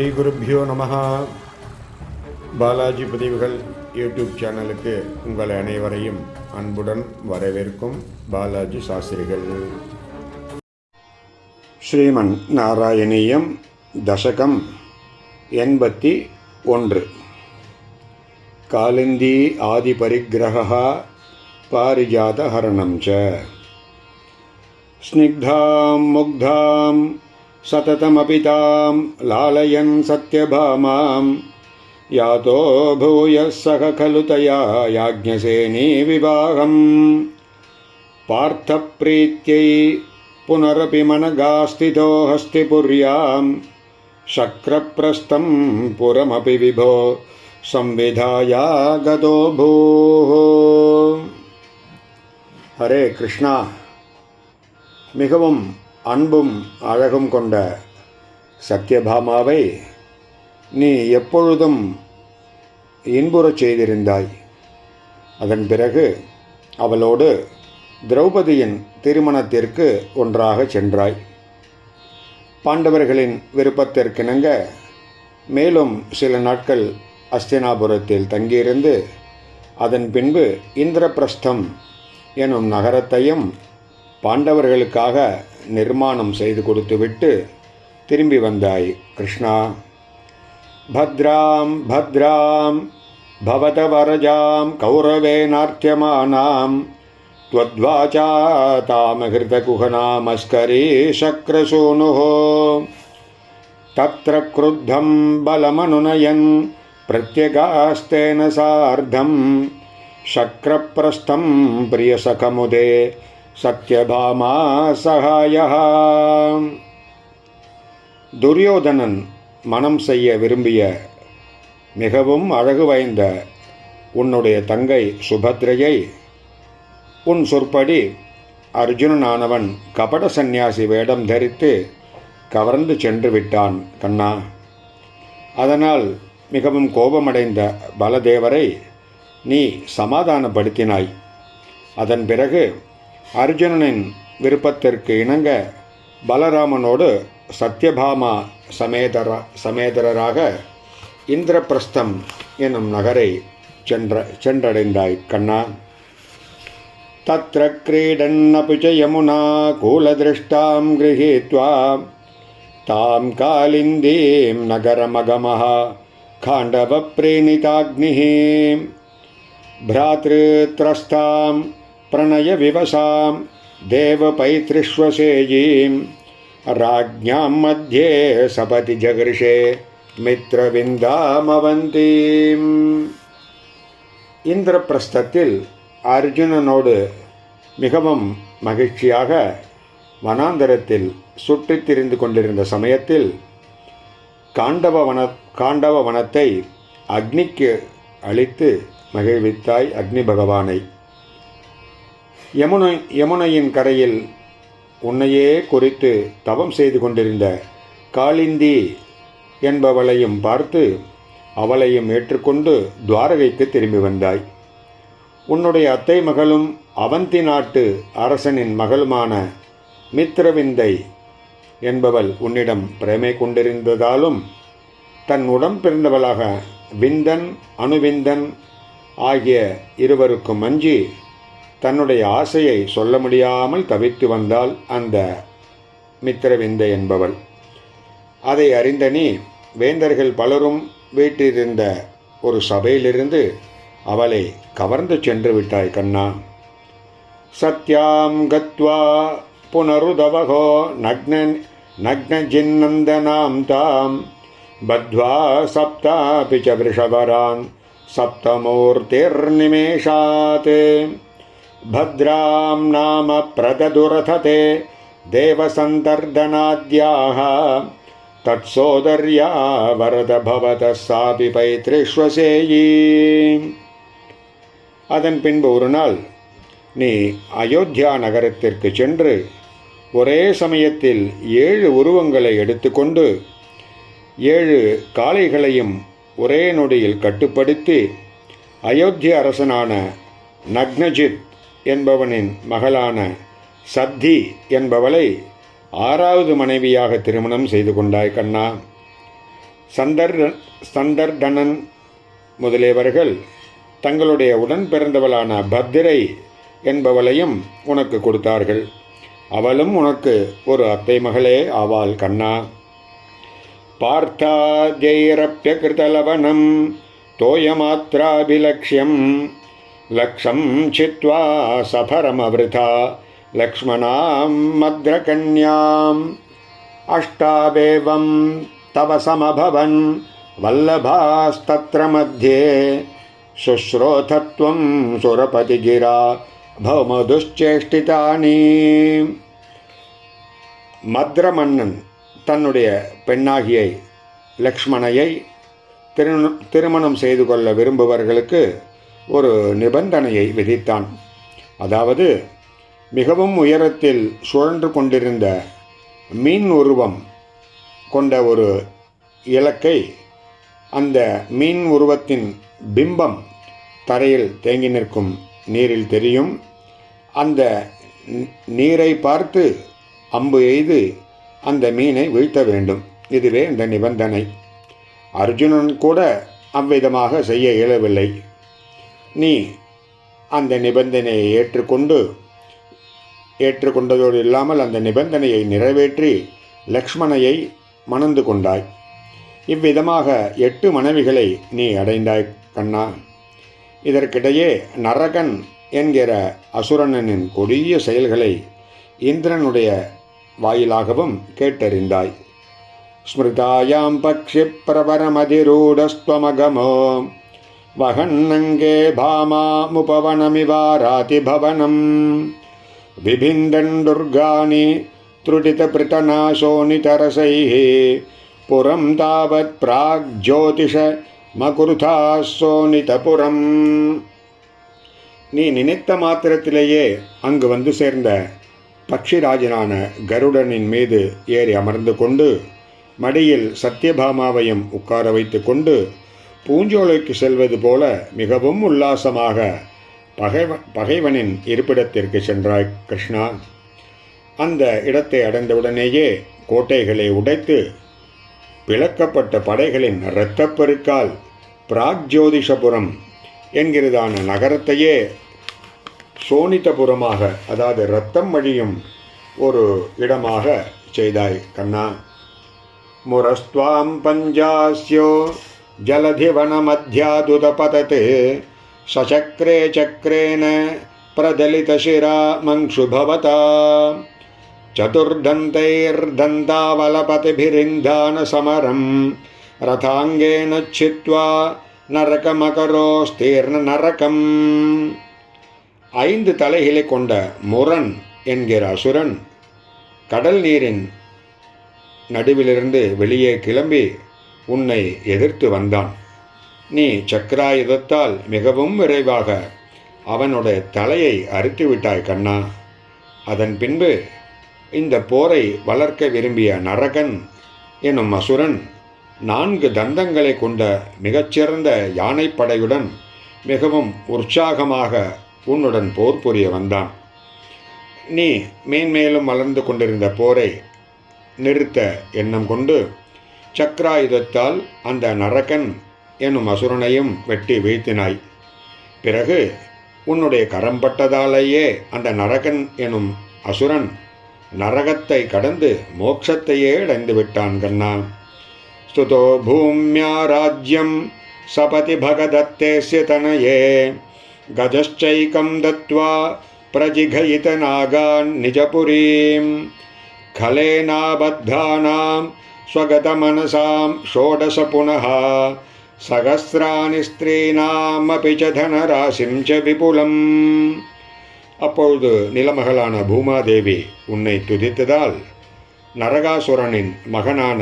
ஸ்ரீகுருப்பியோ நமகா பாலாஜி பதிவுகள் யூடியூப் சேனலுக்கு உங்கள் அனைவரையும் அன்புடன் வரவேற்கும் பாலாஜி சாஸ்திரிகள். ஸ்ரீமன் நாராயணியம் தசகம் எண்பத்தி ஒன்று. காலந்தி ஆதிபரிகிரகா பாரிஜாதஹரணம் ச ஸ்னிக்தாம் முக்தாம் सततमपि तां लालयन् सत्यभामां यातो भूयः सह खलु तया याज्ञसेनी विवाहम् पार्थप्रीत्यै पुनरपि मनगास्थितो हस्तिपुर्यां शक्रप्रस्थं पुरमपि विभो संविधाया गतो भूः हरे कृष्णा மிகவும் அன்பும் அழகும் கொண்ட சத்யபாமாவை நீ எப்பொழுதும் இன்புறச் செய்திருந்தாய். அதன் பிறகு அவளோடு திரௌபதியின் திருமணத்திற்கு ஒன்றாக சென்றாய். பாண்டவர்களின் விருப்பத்திற்கிணங்க மேலும் சில நாட்கள் அஸ்தினாபுரத்தில் தங்கியிருந்து அதன் பின்பு இந்திரபிரஸ்தம் எனும் நகரத்தையும் பாண்டவர்களுக்காக நிர்மாணம் செய்து கொடுத்துவிட்டு திரும்பி வந்தாய் கிருஷ்ணா பத்ராம் பத்ராம் பவத வரஜாம் கௌரவேனார்த்தியமானாம் त्वद्वाचा तामहृतकुहनामस्करी शक्रसूनुः तत्र क्रुद्धं बलमनुनयन् प्रत्यगास्तेन सार्धं शक्रप्रस्थं प्रियसखमुदे சத்யபாமா சகாயா துரியோதனன் மனம் செய்ய விரும்பிய மிகவும் அழகு வாய்ந்த உன்னுடைய தங்கை சுபத்ரையை உன் சொற்படி அர்ஜுனனானவன் கபட சந்நியாசி வேடம் தரித்து கவர்ந்து சென்று விட்டான் கண்ணா. அதனால் மிகவும் கோபமடைந்த பலதேவரை நீ சமாதானப்படுத்தினாய். அதன் பிறகு அர்ஜுனனின் விருப்பத்திற்கு இணங்க பலராமனோடு சத்யபாமா சமேதர சமேதரராக இந்திரபிரஸ்தம் எனும் நகரை சென்ற சென்றடைந்தாய் கண்ணா தத்ர क्रीडन्नपि च यमुना कूलदृष्टां गृहीत्वा तां कालिन्दीं नगरमगमः खाण्डवप्रीणिताग्निः भ्रातृत्रस्तां प्रणयविवसां देवपैतृष्वसेयीं राज्ञां मध्ये सपति जगृषे மித்ரவிந்தாமவந்தீம் இந்திரபிரஸ்தத்தில் அர்ஜுனனோடு மிகவும் மகிழ்ச்சியாக வனாந்தரத்தில் சுற்றித் திரிந்து கொண்டிருந்த சமயத்தில் காண்டவ வன காண்டவ வனத்தை அக்னிக்கு அளித்து மகிழ்வித்தாய் அக்னி பகவானை யமுனை யமுனையின் கரையில் உன்னையே குறித்து தவம் செய்து கொண்டிருந்த காளிந்தி என்பவளையும் பார்த்து அவளையும் ஏற்றுக்கொண்டு துவாரகைக்கு திரும்பி வந்தாய். உன்னுடைய அத்தை மகளும் அவந்தி நாட்டு அரசனின் மகளுமான மித்ரவிந்தை என்பவள் உன்னிடம் பிரேமை கொண்டிருந்ததாலும் தன் உடம் பிறந்தவளாக விந்தன் அணுவிந்தன் ஆகிய இருவருக்கும் அஞ்சி தன்னுடைய ஆசையை சொல்ல முடியாமல் தவித்து வந்தால் அந்த மித்திரவிந்தை என்பவள். அதை அறிந்த நீ வேந்தர்கள் பலரும் வீட்டிலிருந்த ஒரு சபையிலிருந்து அவளை கவர்ந்து சென்று விட்டாய் கண்ணா. சத்யாம் கத்வா புனருதவகோ நக்ன நக்னஜின்னந்தனாம் தாம். பத்வா சப்தாபி ச விஷவரான் சப்தமூர்த்திர்நிமேஷாத் भद्रां नाम प्रददुरथते देवसन्तर्दनाद्याः तत्सोदर्या वरद भवतः सापि பைத்ரிஸ்வசேயி அதன் பின்பு ஒரு நாள் நீ அயோத்தியா நகரத்திற்கு சென்று ஒரே சமயத்தில் ஏழு உருவங்களை எடுத்துக்கொண்டு ஏழு காளைகளையும் ஒரே நொடியில் கட்டுப்படுத்தி அயோத்திய அரசனான நக்னஜித் என்பவனின் மகளான சத்தி என்பவளை ஆறாவது மனைவியாக திருமணம் செய்து கொண்டாய் கண்ணா. சந்தர் சந்தர்டனன் முதலியவர்கள் தங்களுடைய உடன் பிறந்தவளான பத்திரை என்பவளையும் உனக்கு கொடுத்தார்கள். அவளும் உனக்கு ஒரு அத்தை மகளே ஆவாள் கண்ணா. பார்த்தா ஜெயரப்பிய கிருதலவனம் தோயமாத்ராபிலக்ஷியம் लक्षं छित्त्वा सफरमवृथा लक्ष्मणां मद्रकन्याम् अष्टावेवं तव समभवन् वल्लभास्तत्र मध्ये शुश्रोथत्वं सुरपतिगिरा भवमधुश्चेष्टितानि மத்ரமன்னன் தன்னுடைய பெண்ணாகிய லக்ஷ்மணையை திரு திருமணம் செய்து கொள்ள விரும்புபவர்களுக்கு ஒரு நிபந்தனையை விதித்தான். அதாவது மிகவும் உயரத்தில் சுழன்று கொண்டிருந்த மீன் உருவம் கொண்ட ஒரு இலக்கை அந்த மீன் உருவத்தின் பிம்பம் தரையில் தேங்கி நிற்கும் நீரில் தெரியும். அந்த நீரை பார்த்து அம்பு எய்து அந்த மீனை வீழ்த்த வேண்டும். இதுவே இந்த நிபந்தனை. அர்ஜுனன் கூட அவ்விதமாக செய்ய இயலவில்லை. நீ அந்த நிபந்தனையை ஏற்றுக்கொண்டு ஏற்றுக்கொண்டதோடு இல்லாமல் அந்த நிபந்தனையை நிறைவேற்றி லக்ஷ்மணையை மணந்து கொண்டாய். இவ்விதமாக எட்டு மனைவிகளை நீ அடைந்தாய் கண்ணா. இதற்கிடையே நரகன் என்கிற அசுரனின் கொடிய செயல்களை இந்திரனுடைய வாயிலாகவும் கேட்டறிந்தாய். ஸ்மிருதாயாம் பக்ஷி பிரபரமதிரூடஸ்துவமகமோ வகன்னங்கே பாமாமுபவனமிவாராதிபவனம் விபிந்தன் துர்காணி त्रुटितपृतनाशोनितरसैः पुरं तावत् प्राग्ज्योतिष மகுருதா சோனிதபுரம் நீ நினைத்த மாத்திரத்திலேயே அங்கு வந்து சேர்ந்த பக்ஷிராஜனான கருடனின் மீது ஏறி அமர்ந்து கொண்டு மடியில் சத்யபாமாவையும் உட்கார வைத்து கொண்டு பூஞ்சோலைக்கு செல்வது போல மிகவும் உல்லாசமாக பகைவ பகைவனின் இருப்பிடத்திற்கு சென்றாய் கிருஷ்ணா. அந்த இடத்தை அடைந்தவுடனேயே கோட்டைகளை உடைத்து பிளக்கப்பட்ட படைகளின் இரத்தப்பெருக்கால் பிராக்ஜோதிஷபுரம் என்கிறதான நகரத்தையே சோனிதபுரமாக அதாவது இரத்தம் வழியும் ஒரு இடமாக செய்தாய் கண்ணா. முரஸ்துவாம் பஞ்சாஸ்யோ जलधिवनमध्यादुदपतत् सचक्रे चक्रेण प्रदलितशिरा मङ्क्षुभवता चतुर्दन्तैर्दन्तावलपतिभिरिन्धानसमरं रथाङ्गेन छित्त्वा நரகமகரோஸ்தீர்ண நரகம் ஐந்து தலைகளை கொண்ட முரண் என்கிற அசுரன் கடல் நீரின் நடுவிலிருந்து வெளியே கிளம்பி உன்னை எதிர்த்து வந்தான். நீ சக்கராயுதத்தால் மிகவும் விரைவாக அவனுடைய தலையை அறுத்து விட்டாய் கண்ணா. அதன் பின்பு இந்த போரை வளர்க்க விரும்பிய நரகன் எனும் அசுரன் நான்கு தந்தங்களை கொண்ட மிகச்சிறந்த யானைப்படையுடன் மிகவும் உற்சாகமாக உன்னுடன் போர் புரிய வந்தான். நீ மேன்மேலும் வளர்ந்து கொண்டிருந்த போரை நிறுத்த எண்ணம் கொண்டு சக்கராயுதத்தால் அந்த நரகன் எனும் அசுரனையும் வெட்டி வீழ்த்தினாய். பிறகு உன்னுடைய கரம்பட்டதாலேயே அந்த நரகன் எனும் அசுரன் நரகத்தை கடந்து மோட்சத்தையே அடைந்து விட்டான் கண்ணா. ஸ்துதோ பூமியா ராஜ்யம் சபதி பகதத்தேசிய தனயே. கஜைக்கம் தத்வா பிரஜிகயித நாகான் நிஜபுரீம் கலேனாபத்தானாம் स्वगतमनसां षोडश पुनः सहस्राणि ஸ்திரீனாமபி ச தனராசிம் ச விபுலம் அப்பொழுது நிலமகளான பூமாதேவி உன்னை துதித்ததால் நரகாசுரனின் மகனான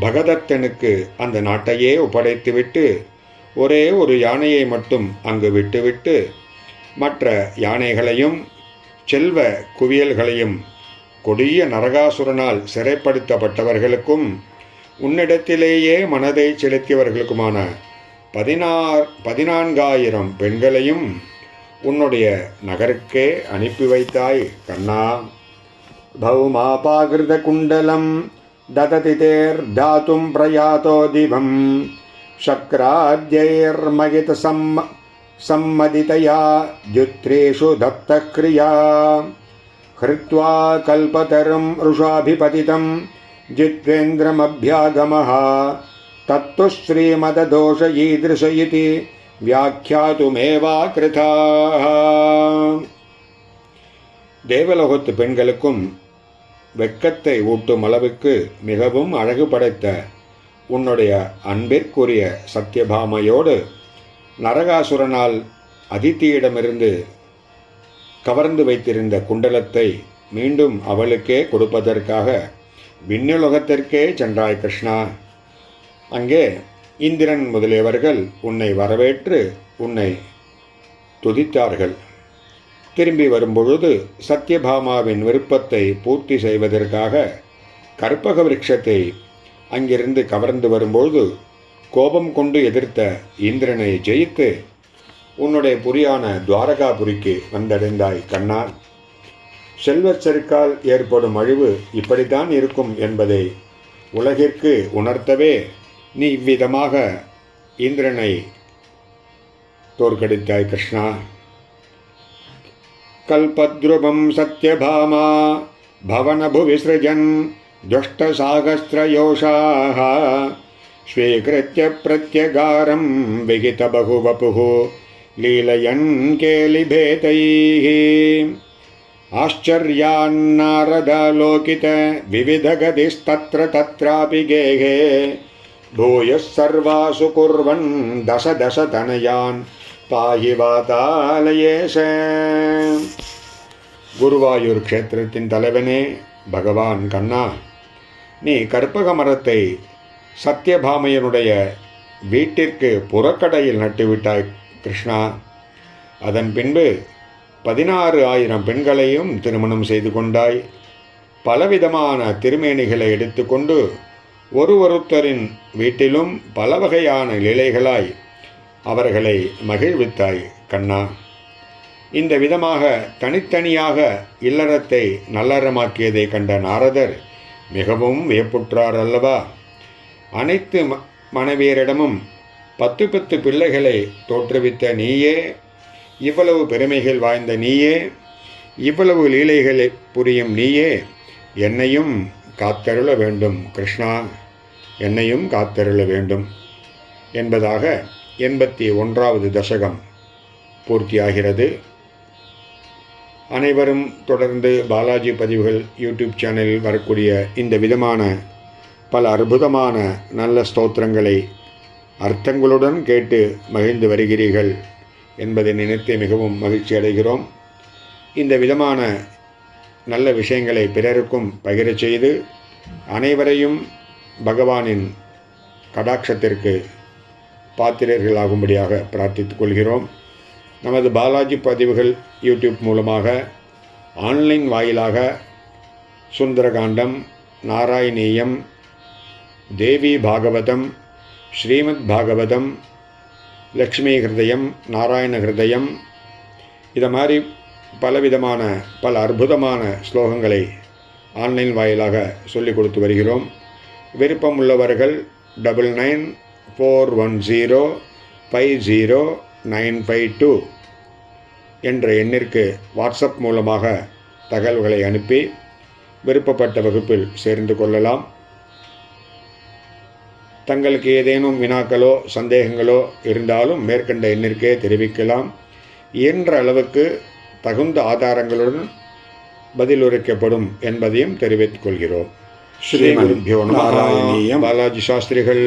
பகதத்தனுக்கு அந்த நாட்டையே ஒப்படைத்துவிட்டு ஒரே ஒரு யானையை மட்டும் அங்கு விட்டுவிட்டு மற்ற யானைகளையும் செல்வ குவியல்களையும் கொடிய நரகாசுரனால் சிறைப்படுத்தப்பட்டவர்களுக்கும் உன்னிடத்திலேயே மனதை செலுத்தியவர்களுக்குமான பதினாறு பதினான்காயிரம் பெண்களையும் உன்னுடைய நகருக்கே அனுப்பி வைத்தாய் கண்ணா भौमापाकृतकुण्डलं ददति तेर्धातुं प्रयातो दिवं शक्राद्यैर्मयितसम्म सम्मदितया द्युत्रेषु दत्तक्रिया हृत्वा कल्पतरुं रुषाभिपतितं जित्वेन्द्रमभ्यागमः तत्तु श्रीमददोष ईदृश इति வியாக்கியாதுமேவா கிருதாக தேவலோகத்து பெண்களுக்கும் வெட்கத்தை ஊட்டும் அளவுக்கு மிகவும் அழகு படைத்த உன்னுடைய அன்பிற்குரிய சத்யபாமையோடு நரகாசுரனால் அதித்தியிடமிருந்து கவர்ந்து வைத்திருந்த குண்டலத்தை மீண்டும் அவளுக்கே கொடுப்பதற்காக விண்ணுலகத்திற்கே சென்றாய் கிருஷ்ணா. அங்கே இந்திரன் முதலியவர்கள் உன்னை வரவேற்று உன்னை துதித்தார்கள். திரும்பி வரும்பொழுது சத்யபாமாவின் விருப்பத்தை பூர்த்தி செய்வதற்காக கற்பக விருட்சத்தை அங்கிருந்து கவர்ந்து வரும்பொழுது கோபம் கொண்டு எதிர்த்த இந்திரனை ஜெயித்து உன்னுடைய புரியான துவாரகாபுரிக்கு வந்தடைந்தாய் கண்ணா செல்வச் செருக்கால் ஏற்படும் அழிவு இப்படித்தான் இருக்கும் என்பதை உலகிற்கு உணர்த்தவே நீ இவ்விதமாக இந்திரனை தோற்கடித்தாய் கிருஷ்ணா. கல்பத்ருபம் சத்யபாமா பவனபுவி சிருஜன் துஷ்டசாகஸ்திரயோஷாக ஸ்வீகிருத்திய பிரத்யகாரம் விகித பகு பகுவபுகு लीलयन् केलिभेदैः आश्चर्यान्नारदालोकित विविधगतिस्तत्र तत्रापि गेहे भूयः सर्वासु कुर्वन् दश दश तनयान् पाहि वातालयेश குருவாயூர் க்ஷேத்திரத்தின் தலைவனே பகவான் கண்ணா நீ கற்பக மரத்தை சத்யபாமையனுடைய வீட்டிற்கு புறக்கடையில் நட்டுவிட்டாய் கிருஷ்ணா. அதன் பின்பு பதினாறு ஆயிரம் பெண்களையும் திருமணம் செய்து கொண்டாய். பலவிதமான திருமேனிகளை எடுத்துக்கொண்டு ஒரு ஒருத்தரின் வீட்டிலும் பல வகையான நிலைகளாய் அவர்களை மகிழ்வித்தாய் கண்ணா. இந்த விதமாக தனித்தனியாக இல்லறத்தை நல்லறமாக்கியதை கண்ட நாரதர் மிகவும் வியப்புற்றார் அல்லவா? அனைத்து ம மனைவியரிடமும் பத்து பத்து பிள்ளைகளை தோற்றுவித்த நீயே இவ்வளவு பெருமைகள் வாய்ந்த நீயே இவ்வளவு லீலைகளை புரியும் நீயே என்னையும் காத்தருள வேண்டும் கிருஷ்ணா என்னையும் காத்தருள வேண்டும். என்பதாக எண்பத்தி ஒன்றாவது தசகம் பூர்த்தியாகிறது. அனைவரும் தொடர்ந்து பாலாஜி பதிவுகள் யூடியூப் சேனலில் வரக்கூடிய இந்த விதமான பல அற்புதமான நல்ல ஸ்தோத்திரங்களை அர்த்தங்களுடன் கேட்டு மகிழ்ந்து வருகிறீர்கள் என்பதை நினைத்து மிகவும் மகிழ்ச்சி அடைகிறோம். இந்த விதமான நல்ல விஷயங்களை பிறருக்கும் பகிரச் செய்து அனைவரையும் பகவானின் கடாட்சத்திற்கு பாத்திரர்களாகும்படியாக பிரார்த்தித்துக் கொள்கிறோம். நமது பாலாஜி பதிவுகள் யூடியூப் மூலமாக ஆன்லைன் வாயிலாக சுந்தரகாண்டம் நாராயணீயம் தேவி பாகவதம் ஸ்ரீமத் பாகவதம் லக்ஷ்மி ஹிருதயம் நாராயண ஹிருதயம் இதை மாதிரி பலவிதமான பல அற்புதமான ஸ்லோகங்களை ஆன்லைன் வாயிலாக சொல்லிக் கொடுத்து வருகிறோம். விருப்பம் உள்ளவர்கள் double nine four one zero five zero nine five two என்ற எண்ணிற்கு வாட்ஸ்அப் மூலமாக தகவல்களை அனுப்பி விருப்பப்பட்ட வகுப்பில் சேர்ந்து கொள்ளலாம். தங்களுக்கு ஏதேனும் வினாக்களோ சந்தேகங்களோ இருந்தாலும் மேற்கண்ட எண்ணிற்கே தெரிவிக்கலாம் இயன்ற அளவுக்கு தகுந்த ஆதாரங்களுடன் பதிலுரைக்கப்படும் என்பதையும் தெரிவித்துக் கொள்கிறோம் ஸ்ரீ குருபியோ. பாலாஜி சாஸ்திரிகள்